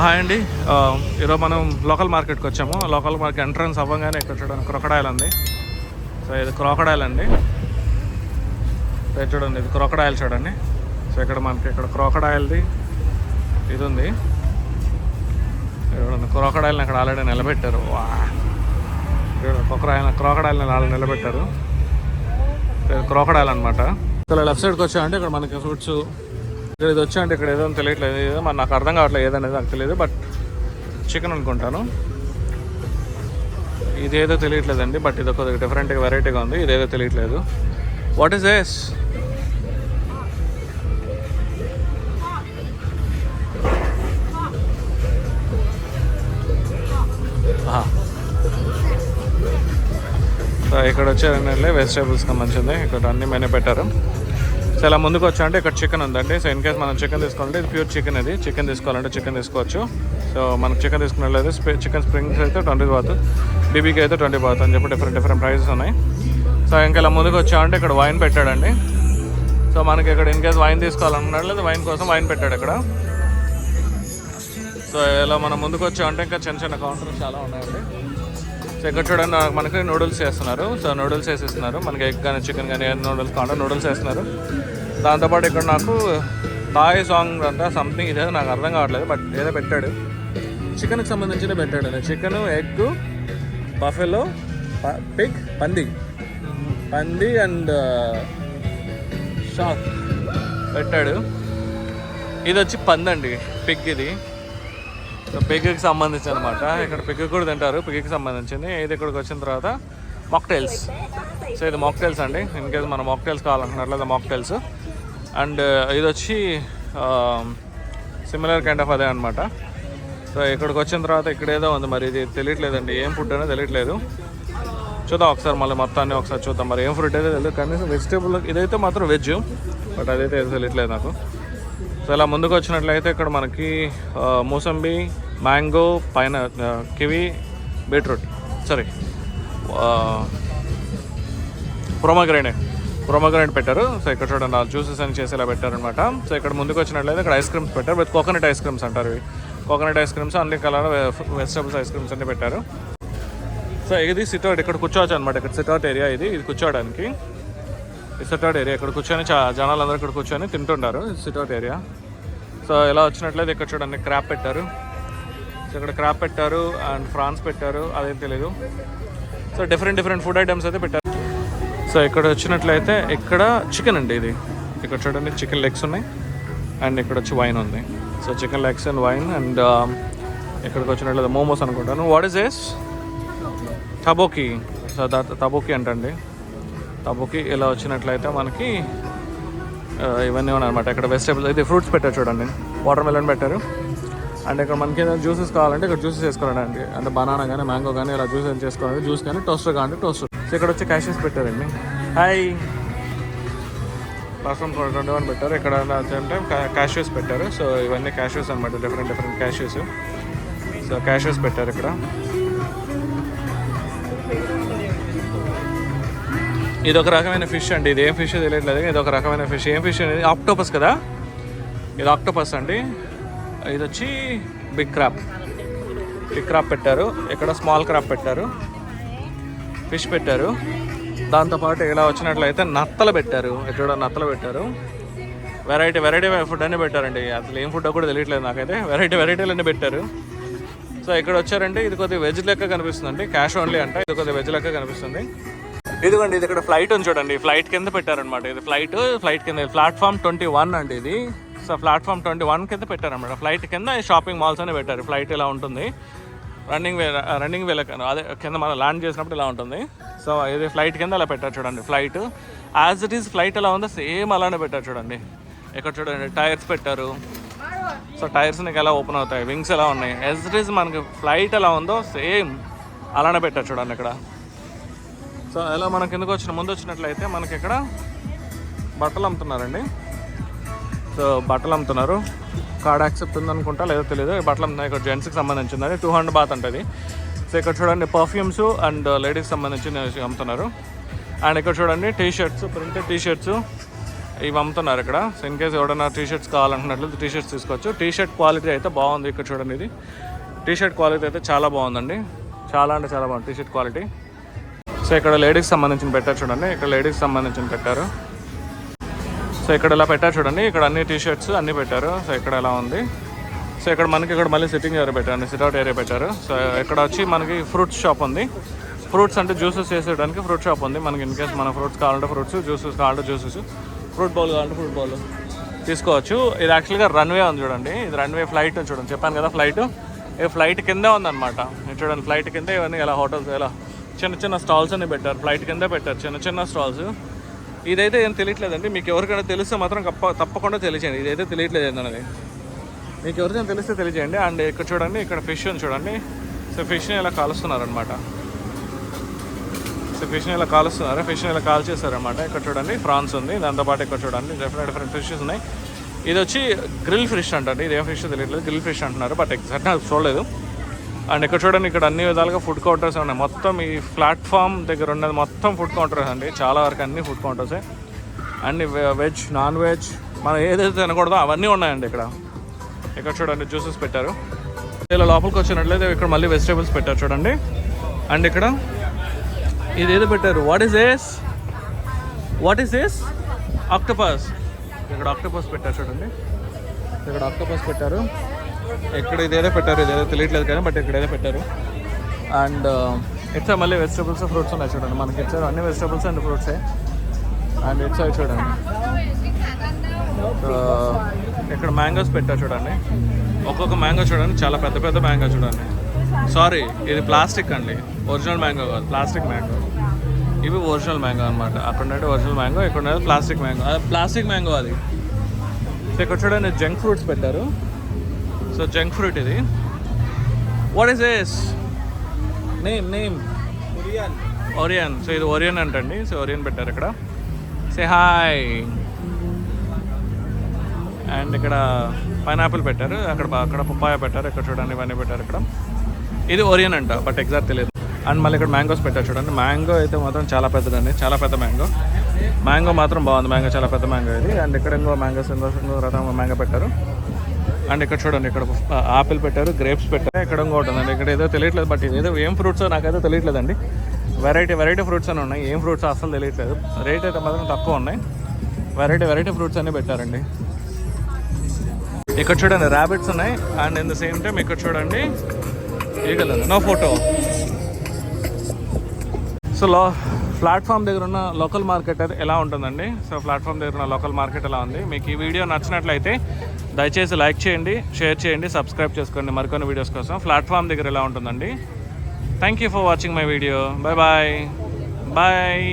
Hi అండి. ఈరోజు మనం లోకల్ మార్కెట్కి వచ్చాము. లోకల్ మార్కెట్ ఎంట్రన్స్ అవ్వగానే ఇక్కడ చూడండి క్రొకడాయిల్ ఉంది. సో ఇది క్రోకడాయిల్ అండి. ఇది చూడండి ఇది క్రోకడాయిల్ చూడండి. సో ఇక్కడ మనకి ఇక్కడ క్రోకడాయిల్ది ఇది ఉంది. చూడండి క్రోకడాయిల్ని అక్కడ ఆల్రెడీ నిలబెట్టారు. వా. క్రోకడాయిల్ క్రోకడాయిల్ని ఆల్రెడీ నిలబెట్టారు. క్రోకడాయిల్ అనమాట ఇక్కడ లెఫ్ట్ సైడ్కి వచ్చామంటే ఇక్కడ మనకి ఫ్రూట్స్ ఇక్కడ ఇది వచ్చాయంటే ఇక్కడ ఏదో తెలియట్లేదు. ఏదో మరి నాకు అర్థం కావట్లేదు ఏదనేది నాకు తెలియదు బట్ చికెన్ అనుకుంటాను. ఇదేదో తెలియట్లేదండి బట్ ఇది ఒక డిఫరెంట్గా వెరైటీగా ఉంది. ఇదేదో తెలియట్లేదు. వాట్ ఈస్ ఎస్ సో ఇక్కడ వచ్చారంటే వెజిటేబుల్స్ సంబంధించింది. ఇక్కడ అన్ని మెనూ పెట్టారు. సో ఇలా ముందుకు వచ్చా అంటే ఇక్కడ చికెన్ ఉందండి. సో ఇన్ కేస్ మనం చికెన్ తీసుకోవాలంటే ఇది ప్యూర్ చికెన్ ఇది. చికెన్ తీసుకోవాలంటే చికెన్ తీసుకోవచ్చు. సో మనకు చికెన్ తీసుకున్నట్లయితే చికెన్ స్ప్రింగ్స్ అయితే ట్వంటీ బాత్ బీబీకి అయితే ట్వంటీ బాత్ అని చెప్పి డిఫరెంట్ డిఫరెంట్ ప్రైజెస్ ఉన్నాయి. సో ఇంకా ఇలా ముందుకు వచ్చామంటే ఇక్కడ వైన్ పెట్టాడండి. సో మనకి ఇక్కడ ఇన్ కేస్ వైన్ తీసుకోవాలనుకున్నట్లయితే వైన్ కోసం వైన్ పెట్టాడు ఇక్కడ. సో ఇలా మనం ముందుకు వచ్చామంటే ఇంకా చిన్న చిన్న కౌంటర్స్ చాలా ఉన్నాయండి. సో ఇక్కడ చూడండి మనకి నూడిల్స్ చేస్తున్నారు సో నూడిల్స్ వేసేస్తున్నారు. మనకి ఎగ్ కానీ చికెన్ కానీ నూడిల్స్ కావాలంటే నూడిల్స్ వేస్తున్నారు. దాంతోపాటు ఇక్కడ నాకు థాయ్ సాంగ్ అంట సంథింగ్ ఇదేదో నాకు అర్థం కావట్లేదు బట్ ఏదో పెట్టాడు. చికెన్కి సంబంధించిన పెట్టాడు చికెన్ ఎగ్ బఫెలో పిగ్ పంది. పంది అండ్ షాక్ పెట్టాడు. ఇది వచ్చి పందండి పిగ్ ఇది. పిగ్కి సంబంధించి అనమాట ఇక్కడ పిగ్ కూడా తింటారు పిగ్కి సంబంధించింది. ఇది ఇక్కడికి వచ్చిన తర్వాత మాక్టైల్స్ సో ఇది మాక్టైల్స్ అండి. ఇన్ కేస్ మనం మాక్టైల్స్ కావాలనుకున్నట్లయితే మాక్టైల్స్ అండ్ ఇది వచ్చి సిమిలర్ కైండ్ ఆఫ్ అదే అనమాట సో ఇక్కడికి వచ్చిన తర్వాత ఇక్కడేదో ఉంది మరి ఇది తెలియట్లేదండి. ఏం ఫుడ్ అనేది తెలియట్లేదు. చూద్దాం ఒకసారి మళ్ళీ మొత్తాన్ని ఒకసారి చూద్దాం. మరి ఏం ఫుడ్ అయితే తెలియదు. కనీసం వెజిటేబుల్ ఇదైతే మాత్రం వెజ్ బట్ అదైతే ఏదో తెలియట్లేదు నాకు. సో ఇలా ముందుకు వచ్చినట్లయితే ఇక్కడ మనకి uh, మూసంబి మ్యాంగో పైన uh, kiwi beetroot. Sorry uh, pomegranate. Pomegranate పెట్టారు. సో ఇక్కడ చూడండి ఆ జ్యూసెస్ అని చేసేలా పెట్టారనమాట సో ఇక్కడ ముందుకు వచ్చినట్లయితే ఇక్కడ ఐస్ క్రీమ్స్ పెట్టారు. విత్ కోకోనట్ ఐస్ క్రీమ్స్ అంటారు ఇవి. కోకోనట్ ఐస్ క్రీమ్స్ అన్ని కలర్ వెజిటబుల్స్ ఐస్ క్రీమ్స్ అన్ని పెట్టారు. సో ఇది సిట్అవుట్ ఇక్కడ కూర్చోవచ్చు అనమాట ఇక్కడ సిట్అవుట్ ఏరియా ఇది. ఇది కూర్చోవడానికి. ఈ సిట్అవుట్ ఏరియా. ఇక్కడ కూర్చొని చా జనాలు అందరూ ఇక్కడ కూర్చొని తింటుంటారు సిట్అవుట్ ఏరియా. సో ఇలా వచ్చినట్లయితే ఇక్కడ చూడండి క్రాప్ పెట్టారు. సో ఇక్కడ క్రాప్ పెట్టారు అండ్ ఫ్రాన్స్ పెట్టారు. అదేం తెలీదు. So different different food items అయితే పెట్టారు. సో ఇక్కడ వచ్చినట్లయితే ఇక్కడ చికెన్ అండి ఇది. ఇక్కడ చూడండి చికెన్ లెగ్స్ ఉన్నాయి. అండ్ ఇక్కడ వచ్చి వైన్ ఉంది. So chicken legs and wine and ఇక్కడికి వచ్చినట్లయితే మోమోస్ అనుకుంటాను. What is this tteokbokki so the tteokbokki అంటండి. టబోకి ఇలా వచ్చినట్లయితే మనకి ఇవన్నీ ఇవన్నీ ఉన్నాయన్నమాట. ఇక్కడ వెజిటేబుల్స్ అయితే ఫ్రూట్స్ పెట్టారు చూడండి. వాటర్ మెలన్ పెట్టారు. అండ్ ఇక్కడ మనకి ఏదైనా జ్యూసెస్ కావాలంటే ఇక్కడ జ్యూసెస్ చేసుకోవాలండి అంటే బనానా కానీ మ్యాంగో కానీ ఇలా జ్యూస్ చేసుకోవాలి? జ్యూస్ కానీ టోస్టర్ కానీ టోస్టర్ సో ఇక్కడ వచ్చి క్యాషెస్ పెట్టారండి. హాయ్ ప్లాట్ఫామ్ ట్వంటీ వన్ పెట్టారు? ఇక్కడ అంటే క్యాషెస్ పెట్టారు. సో ఇవన్నీ క్యాషెస్ అనమాట different different cashews so cashews పెట్టారు ఇక్కడ. ఇది ఒక రకమైన ఫిష్ అండి. ఇది ఏం ఫిష్ తెలియట్లేదు ఇది ఒక రకమైన ఫిష్ ఏం ఫిష్ అనేది ఆక్టోపస్ కదా? ఇది ఆక్టోపస్ అండి. ఇది వచ్చి బిగ్ క్రాప్ బిగ్ క్రాప్ పెట్టారు. ఇక్కడ స్మాల్ క్రాప్ పెట్టారు. ఫిష్ పెట్టారు. దాంతోపాటు ఇలా వచ్చినట్లయితే నత్తలు పెట్టారు. ఇక్కడ నత్తలు పెట్టారు. వెరైటీ వెరైటీ ఫుడ్ అన్నీ పెట్టారండి. అసలు ఏం ఫుడ్ కూడా తెలియట్లేదు నాకైతే. వెరైటీ వెరైటీలు అన్నీ పెట్టారు. సో ఇక్కడ వచ్చారంటే ఇది కొద్దిగా వెజ్ లెక్క కనిపిస్తుంది క్యాష్ ఓన్లీ అంట. ఇది కొద్దిగా వెజ్ లెక్క కనిపిస్తుంది. ఇదిగోండి ఇది ఇక్కడ ఫ్లైట్ ఉంది చూడండి. ఫ్లైట్ కింద పెట్టారనమాట ఇది ఫ్లైట్ ఫ్లైట్ కింద ప్లాట్ఫామ్ ట్వంటీ వన్ అండి ఇది. సో ప్లాట్ఫామ్ ట్వంటీ వన్ కింద పెట్టారనమాట ఫ్లైట్ కింద షాపింగ్ మాల్స్ అనే పెట్టారు. ఫ్లైట్ ఇలా ఉంటుంది. రన్నింగ్ వే రన్నింగ్ వేల అదే కింద మనం ల్యాండ్ చేసినప్పుడు ఇలా ఉంటుంది. సో ఇది ఫ్లైట్ కింద అలా పెట్టారు చూడండి flight. As it is flight ఎలా ఉందో సేమ్ అలానే పెట్టారు చూడండి. ఇక్కడ చూడండి టైర్స్ పెట్టారు. సో టైర్స్ నీకు ఎలా ఓపెన్ అవుతాయి వింగ్స్ ఎలా ఉన్నాయి. యాజ్ ఇట్ ఈస్ మనకి ఫ్లైట్ ఎలా ఉందో సేమ్ అలానే పెట్టారు చూడండి ఇక్కడ. సో ఎలా మన కిందకు వచ్చిన ముందు వచ్చినట్లయితే మనకి ఇక్కడ బట్టలు అమ్ముతున్నారండి. సో బట్టలు అమ్ముతున్నారు. కార్డ్ యాక్సెప్ట్ ఉందనుకుంటా లేదో తెలియదు బట్టలు ఉన్నాయి ఇక్కడ జెంట్స్కి సంబంధించింది టూ హండ్రెడ్ బాత్ ఉంటుంది సో ఇక్కడ చూడండి పర్ఫ్యూమ్స్ అండ్ లేడీస్ సంబంధించి అమ్ముతున్నారు. అండ్ ఇక్కడ చూడండి T shirts printed T shirts ఇవి అమ్ముతున్నారు ఇక్కడ. సో ఇన్ కేసు ఎవడన్నా టీ షర్ట్స్ కావాలనుకున్నట్లు టీ షర్ట్స్ తీసుకోవచ్చు. టీ షర్ట్ క్వాలిటీ అయితే బాగుంది ఇక్కడ చూడండి ఇది. టీ షర్ట్ క్వాలిటీ అయితే చాలా బాగుందండి. చాలా అంటే చాలా బాగుంది. టీ షర్ట్ క్వాలిటీ సో ఇక్కడ లేడీస్ సంబంధించిన పెట్టారు చూడండి. ఇక్కడ లేడీస్ సంబంధించిన పెట్టారు. సో ఇక్కడ ఇలా పెట్టారు చూడండి. ఇక్కడ అన్ని టీ షర్ట్స్ అన్ని పెట్టారు. సో ఇక్కడ ఎలా ఉంది? సో ఇక్కడ మనకి ఇక్కడ మళ్ళీ సిట్టింగ్ ఏరియా పెట్టారు సిట్అవుట్ ఏరియా పెట్టారు. సో ఇక్కడ వచ్చి మనకి ఫ్రూట్స్ షాప్ ఉంది. ఫ్రూట్స్ అంటే జ్యూసెస్ చేసేయడానికి ఫ్రూట్ షాప్ ఉంది. మనకి ఇన్ కేస్ మన ఫ్రూట్స్ కావాలంటే ఫ్రూట్స్ జ్యూసెస్ కావాలంటే జ్యూసెస్ ఫ్రూట్ బౌల్ కావాలంటే ఫ్రూట్ బౌల్ తీసుకోవచ్చు. ఇది యాక్చువల్గా రన్వే ఉంది చూడండి. ఇది రన్వే ఫ్లైట్ చూడండి. చెప్పాను కదా ఫ్లైట్ ఈ ఫ్లైట్ కిందే ఉందన్నమాట. చూడండి ఫ్లైట్ కింద ఇవన్నీ ఇలా హోటల్స్ ఇలా చిన్న చిన్న స్టాల్స్ అన్ని పెట్టారు. ఫ్లైట్ కింద పెట్టారు. చిన్న చిన్న స్టాల్స్ ఇదైతే ఏం తెలియట్లేదండి. మీకు ఎవరికైనా తెలిస్తే మాత్రం తప్ప తప్పకుండా తెలియచేయండి. ఇదైతే తెలియట్లేదు ఏంటన్నది మీకు ఎవరికైనా తెలిస్తే తెలియజేయండి అండ్ ఇక్కడ చూడండి ఇక్కడ ఫిష్ ఉంది చూడండి. సో ఫిష్ని ఇలా కాలుస్తున్నారనమాట సో ఫిష్ని ఇలా కాలుస్తున్నారు. ఫిష్ని ఇలా కాల్ చేస్తారనమాట ఇక్కడ చూడండి ఫ్రాన్స్ ఉంది. దాంతోపాటు ఇక్కడ చూడండి డిఫరెంట్ డిఫరెంట్ ఫిషెస్ ఉన్నాయి. ఇది వచ్చి గ్రిల్ ఫిష్ అంటండి. ఇది ఏ ఫిష్ తెలియట్లేదు. గ్రిల్ ఫిష్ అంటున్నారు బట్ ఎగ్జాక్ట్ నాకు చూడలేదు. అండ్ ఇక్కడ చూడండి ఇక్కడ అన్ని విధాలుగా ఫుడ్ కౌంటర్స్ ఉన్నాయి. మొత్తం ఈ ప్లాట్ఫామ్ దగ్గర ఉన్నది మొత్తం ఫుడ్ కౌంటర్స్ అండి. చాలా వరకు అన్ని ఫుడ్ కౌంటర్సే అన్ని వెజ్ నాన్ వెజ్ మనం ఏదైతే తినకూడదో అవన్నీ ఉన్నాయండి ఇక్కడ. ఇక్కడ చూడండి జ్యూసెస్ పెట్టారు. ఇలా లోపలికి వచ్చినట్లయితే ఇక్కడ మళ్ళీ వెజిటేబుల్స్ పెట్టారు చూడండి. అండ్ ఇక్కడ ఇది ఏదో పెట్టారు? What is this what is this octopus ఇక్కడ ఆక్టోపస్ పెట్టారు చూడండి. ఇక్కడ ఆక్టోపస్ పెట్టారు. ఎక్కడ ఇదేదో పెట్టారు ఇదేదో తెలియట్లేదు కానీ బట్ ఇక్కడైతే పెట్టారు. అండ్ um, ఇట్స్ మళ్ళీ వెజిటేబుల్స్ ఫ్రూట్స్ ఉన్నాయి చూడండి. మనకి ఇచ్చారు అన్ని వెజిటేబుల్స్ అండ్ ఫ్రూట్సే అండ్ ఇట్స్ అవి చూడండి. ఇక్కడ మ్యాంగోస్ పెట్టారు చూడండి. ఒక్కొక్క మ్యాంగో చూడండి. చాలా పెద్ద పెద్ద మ్యాంగో చూడండి. సారీ ఇది ప్లాస్టిక్ అండి. ఒరిజినల్ మ్యాంగో కాదు ప్లాస్టిక్ మ్యాంగో ఇవి ఒరిజినల్ మ్యాంగో అనమాట అక్కడ ఒరిజినల్ మ్యాంగో ఇక్కడ ఉన్నది ప్లాస్టిక్ మ్యాంగో అది ప్లాస్టిక్ మ్యాంగో అది. సో ఇక్కడ చూడండి జంక్ ఫ్రూట్స్ పెట్టారు. సో జంక్ ఫ్రూట్ ఇది. What is its name name durian so ఇది ఓరియన్ అంటండి. సో ఓరియన్ పెట్టారు ఇక్కడ. సే హాయ్ అండ్ ఇక్కడ పైనాపిల్ పెట్టారు. అక్కడ అక్కడ పప్పాయ పెట్టారు. ఇక్కడ చూడండి ఇవన్నీ పెట్టారు ఇక్కడ. ఇది ఓరియన్ అంట బట్ ఎగ్జాక్ట్ తెలియదు అండ్ మళ్ళీ ఇక్కడ మ్యాంగోస్ పెట్టారు చూడండి. మ్యాంగో అయితే మాత్రం చాలా పెద్దదండి. చాలా పెద్ద మ్యాంగో మ్యాంగో మాత్రం బాగుంది. మ్యాంగో చాలా పెద్ద మ్యాంగో ఇది. అండ్ ఇక్కడ ఇంకో మ్యాంగోస్ ఇంకో ఇంకో రకం మ్యాంగో పెట్టారు. అండ్ ఇక్కడ చూడండి ఇక్కడ ఆపిల్ పెట్టారు గ్రేప్స్ పెట్టారు. ఇక్కడ ఇంకోటి ఇక్కడ ఏదో తెలియట్లేదు బట్ ఏదో ఏం ఫ్రూట్స్ నాకైతే తెలియట్లేదండి. వెరైటీ వెరైటీ ఫ్రూట్స్ అని ఉన్నాయి ఏం ఫ్రూట్స్ అసలు తెలియట్లేదు. రేట్ అయితే మాత్రం తక్కువ ఉన్నాయి. వెరైటీ వెరైటీ ఫ్రూట్స్ అన్నీ పెట్టారండి. ఇక్కడ చూడండి ర్యాబిట్స్ ఉన్నాయి. And in the same time ఇక్కడ చూడండి ఈగలు నో ఫోటో సో లో ప్లాట్ఫామ్ దగ్గర ఉన్న లోకల్ మార్కెట్ అయితే ఎలా ఉంటుందండి? సో ప్లాట్ఫామ్ దగ్గర ఉన్న లోకల్ మార్కెట్ ఎలా ఉంది? మీకు ఈ వీడియో నచ్చినట్లయితే దయచేసి లైక్ చేయండి షేర్ చేయండి సబ్స్క్రైబ్ చేసుకోండి. మరికొన్ని వీడియోస్ కోసం ప్లాట్ఫామ్ దగ్గర ఎలా ఉంటుందండి? Thank you for watching my video bye bye bye